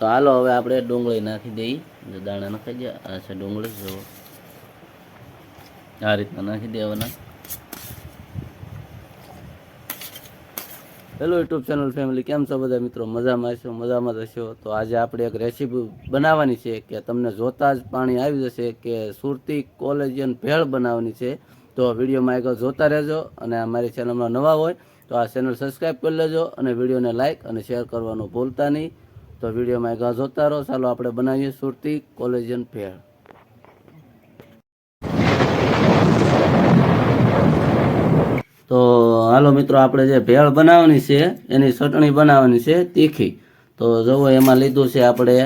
તો હાલો હવે આપણે ડુંગળી નાખી દઈએ. દાણા નાખી દે આ છે ડુંગળી, જો. આ રીતના નાખી દેવાના. હેલો યુટ્યુબ ચેનલ ફેમિલી, કેમ છો બધા મિત્રો? મજામાં છો મજામાં જશો તો આજે આપણે એક રેસીપી બનાવવાની છે કે તમને જોતા જ પાણી આવી જશે કે સુરતી કોલેજિયન ભેળ બનાવવાની છે. તો વિડીયોમાં એક જોતા રહેજો અને અમારી ચેનલમાં નવા હોય તો આ ચેનલ સબસ્ક્રાઈબ કરી લેજો અને વિડીયોને લાઇક અને શેર કરવાનું ભૂલતા નહીં. તો વિડીયોમાં એક જોતા રહો ચાલો આપણે બનાવીએ સુરતી કોલેજન ભેળ તો હાલો મિત્રો, આપણે જે ભેળ બનાવવાની છે, એની ચટણી બનાવવાની છે, તીખી. તો જુઓ, એમાં લીધું છે આપણે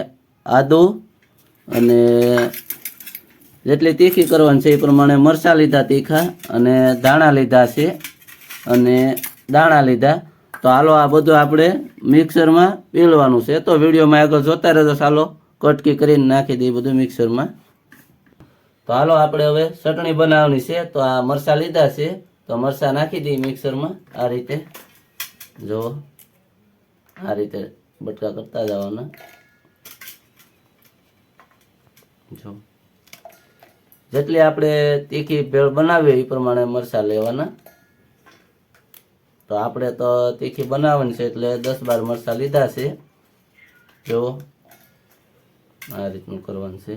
આદુ અને જેટલી તીખી કરવાની છે એ પ્રમાણે મરચાં લીધા તીખા અને દાણા લીધા છે અને દાણા લીધા. તો હાલો આ બધું આપણે મિક્સરમાં પીળવાનું છે. તો વિડીયોમાં આગળ જોતા રહેજો. ચાલો કટકી કરીને નાખી દઈએ બધું મિક્સરમાં. તો હાલો આપણે હવે ચટણી બનાવવાની છે. તો આ મરચાં લીધા છે. તો મરચાં નાખી દઈએ મિક્સરમાં. આ રીતે. જો આ રીતે બટકા કરતા જવાના. જો જેટલી આપણે તીખી ભેળ બનાવીએ એ પ્રમાણે મરચાં લેવાના. તો આપણે તો તીખી બનાવવાની છે એટલે દસ બાર મરચાં લીધા છે. જો, આ રીતનું કરવાનું છે.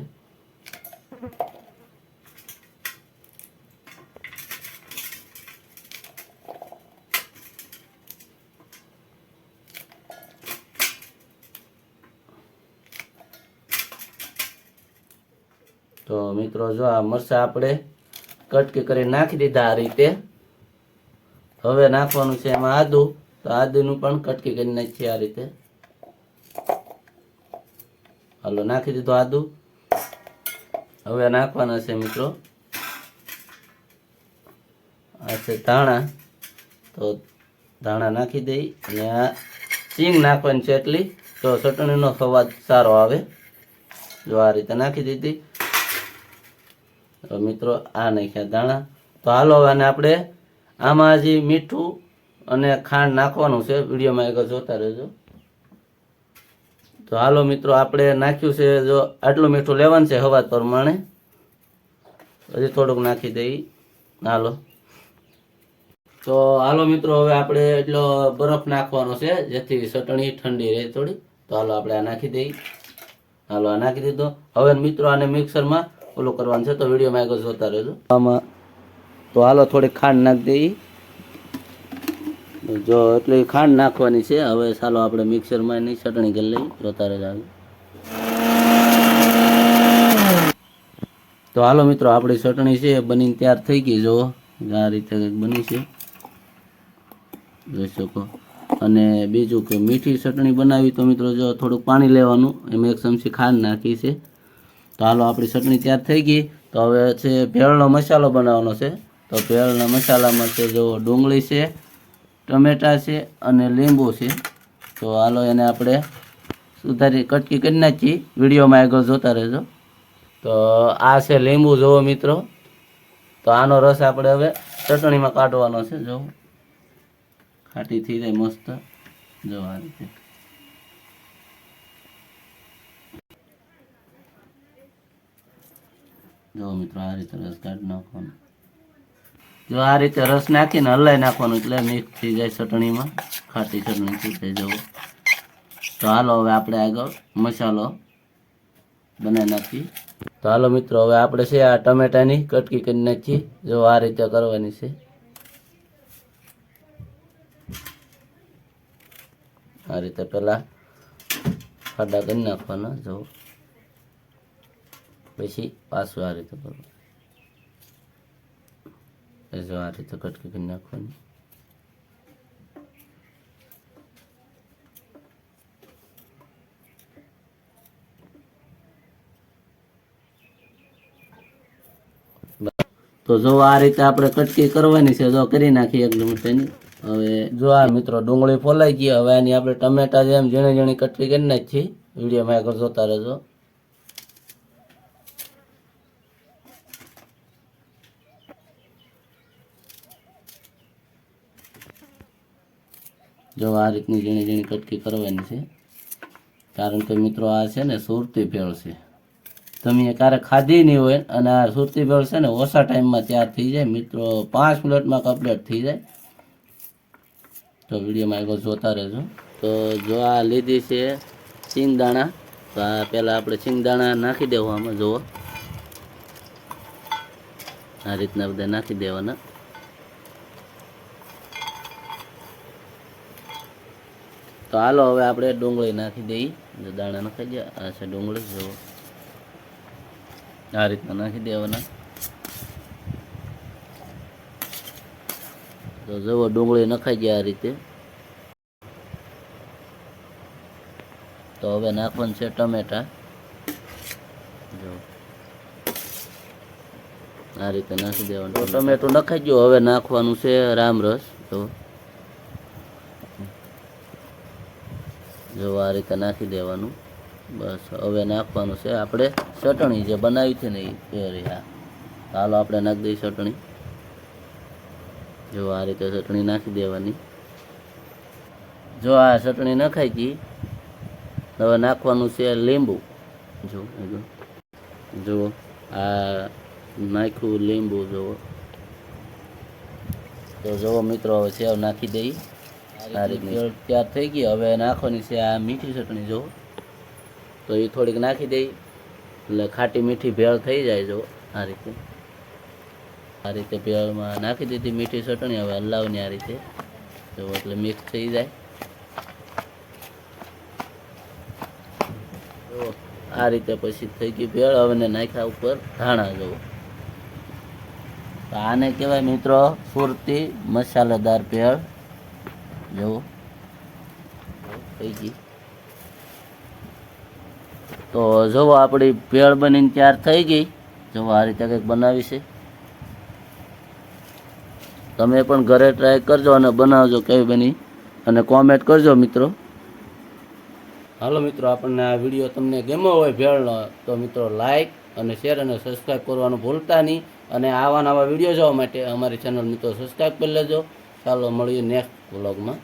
તો મિત્રો, જો આ મરચાં આપણે કટકી કરી નાખી દીધા આ રીતે. હવે નાખવાનું છે એમાં આદુ. તો આદુનું પણ કટકી કરી નાખીએ આ રીતે. હાલો, નાખી દીધું આદુ. હવે નાખવાના છે મિત્રો. આ છે ધાણા. તો ધાણા નાખી દઈ અને આ સિંગ નાખવાની છે એટલી. તો ચટણીનો સ્વાદ સારો આવે. જો આ રીતે નાખી દીધી. મિત્રો, આ નાખ્યા ધાણા. તો હાલો આને આપણે આમાં હજી મીઠું અને ખાંડ નાખવાનું છે. વિડીયોમાં એક જોતા રહેજો. તો હાલો મિત્રો, આપણે નાખ્યું છે જો આટલું મીઠું લેવાનું છે હવા પ્રમાણે. હજી થોડુંક નાખી દઈ. હાલો. તો હાલો મિત્રો, હવે આપણે એટલો બરફ નાખવાનો છે, જેથી ચટણી ઠંડી રહે થોડી. તો હાલો આપણે આ નાખી દઈ. હાલો, આ નાખી દીધો. હવે મિત્રો, આને મિક્સરમાં ઓલું કરવાનું છે, તો વિડીયોમાં આગળ જોતા રહેજો. આમાં તો હાલો થોડી ખાંડ નાખી દઈ જો એટલે ખાંડ નાખવાની છે. હવે ચાલો આપણે મિક્સરમાં એની ચટણી કરી લઈ જોતા રહેજો. તો હાલો મિત્રો, આપણી ચટણી છે બનીને તૈયાર થઈ ગઈ. જો આ રીતે બની છે. જોઈ શકો. અને બીજું કે મીઠી ચટણી બનાવી તો મિત્રો, જો થોડુંક પાણી લેવાનું. એમાં એક ચમચી ખાંડ નાખી છે. તો હાલો આપણી ચટણી તૈયાર થઈ ગઈ. તો હવે છે ભેળનો મસાલો બનાવવાનો છે. તો ભેળના મસાલામાં છે જો ડુંગળી છે, ટમેટા છે અને લીંબુ છે. તો હાલો એને આપણે સુધારી, કટકી કરી નાખી. વિડીયોમાં આગળ જોતા રહેજો. તો આ છે લીંબુ, જુઓ મિત્રો. તો આનો રસ આપણે હવે ચટણીમાં કાઢવાનો છે જો ખાટી થઈ જાય મસ્ત. જો આ રીતે. જો મિત્રો, આ રીતે રસ કાઢી નાખવાનો. જો આ રીતે રસ નાખીને હલાઈ નાખવાનું એટલે મિક્સ થઈ જાય ચટણીમાં. ખાટી ચટણી થઈ જાય જવું તો હાલો હવે આપણે આગળ મસાલો બનાવી નાખીએ. તો હાલો મિત્રો, હવે આપણે છે આ ટમેટાની કટકી કરી નાખીએ. જો આ રીતે કરવાની છે. આ રીતે પહેલાં ખાડા કરી નાખવાના જો પછી પાછું આ રીતે કરવું એ જો આ રીતે કટકી કરી નાખવાની તો જો આ રીતે આપણે કટકી કરવાની છે જો કરી નાખી એકદમ તેની હવે જો આ મિત્રો ડુંગળી ફોલાઈ ગઈ હવે આની આપણે ટમેટા જેમ ઝીણી ઝીણી કટકી કરી નાખી વિડીયોમાં આગળ જોતા રહેજો જો આ રીતની ઝીણી ઝીણી કટકી કરવાની છે, કારણ કે મિત્રો આ છે ને સુરતી ભેળ છે. તમે ક્યારે ખાધી નહીં હોય અને આ સુરતી ભેળ છે ને ઓછા ટાઈમમાં તૈયાર થઈ જાય. મિત્રો, પાંચ મિનિટમાં કમ્પ્લીટ થઈ જાય. તો વિડીયોમાં આગળ જોતા રહેજો. તો જો આ લીધી છે સિંગદાણા તો આ પહેલાં આપણે સિંગદાણા નાખી દેવું આમાં જુઓ. આ રીતના બધા નાખી દેવાના. તો હાલો હવે આપણે ડુંગળી નાખી દઈએ. દાણા નાખી દે આ છે ડુંગળી જુઓ આ રીતના નાખી દેવાના. તો જુઓ ડુંગળી નખાઈ ગયા આ રીતે. તો હવે નાખવાનું છે ટમેટા. જો. આ રીતે નાખી દેવાનું ટમેટું. નખાઈ ગયું હવે નાખવાનું છે રામરસ. તો જો આ રીતે નાખી દેવાનું. બસ, હવે નાખવાનું છે. આપણે ચટણી જે બનાવી છે ને એ રહ્યા. હાલો, આપણે નાખી દઈએ ચટણી. જો આ રીતે ચટણી નાખી દેવાની. જો આ ચટણી નખાઈ ગઈ, હવે નાખવાનું છે લીંબુ. જો જુઓ આ નાખ્યું લીંબુ, જુઓ. તો જુઓ મિત્રો, હવે સેવ નાખી દઈ રીતની તૈયાર થઈ ગઈ. હવે નાખવાની છે આ મીઠી ચટણી, જુઓ. તો એ થોડીક નાખી દઈ. એટલે ખાટી મીઠી ભેળ થઈ જાય જો આ રીતે. આ રીતે ભેળમાં નાખી દીધી મીઠી ચટણી. હવે હલાવની આ રીતે. જો એટલે મિક્સ થઈ જાય. આ રીતે પછી થઈ ગઈ ભેળ. હવે નાખ્યા ઉપર ધાણા તો આને કહેવાય મિત્રો સુરતી મસાલેદાર ભેળ. જુઓ થઈ ગઈ. તો જુઓ આપણી ભેળ બનીને તૈયાર થઈ ગઈ. જુઓ આ રીતે કંઈક બનાવી છે. તમે પણ ઘરે ટ્રાય કરજો અને બનાવજો કેવી બની. અને કોમેન્ટ કરજો મિત્રો. હાલો મિત્રો આપણને આ વીડિયો તમને ગમ્યો હોય ભેળનો તો મિત્રો લાઈક અને શેર અને સબસ્ક્રાઈબ કરવાનું ભૂલતા નહીં. અને આવા નવા વીડિયો જોવા માટે અમારી ચેનલ મિત્રો સબસ્ક્રાઈબ કરી લેજો. ચાલો મળીએ નેક્સ્ટ વ્લોગમાં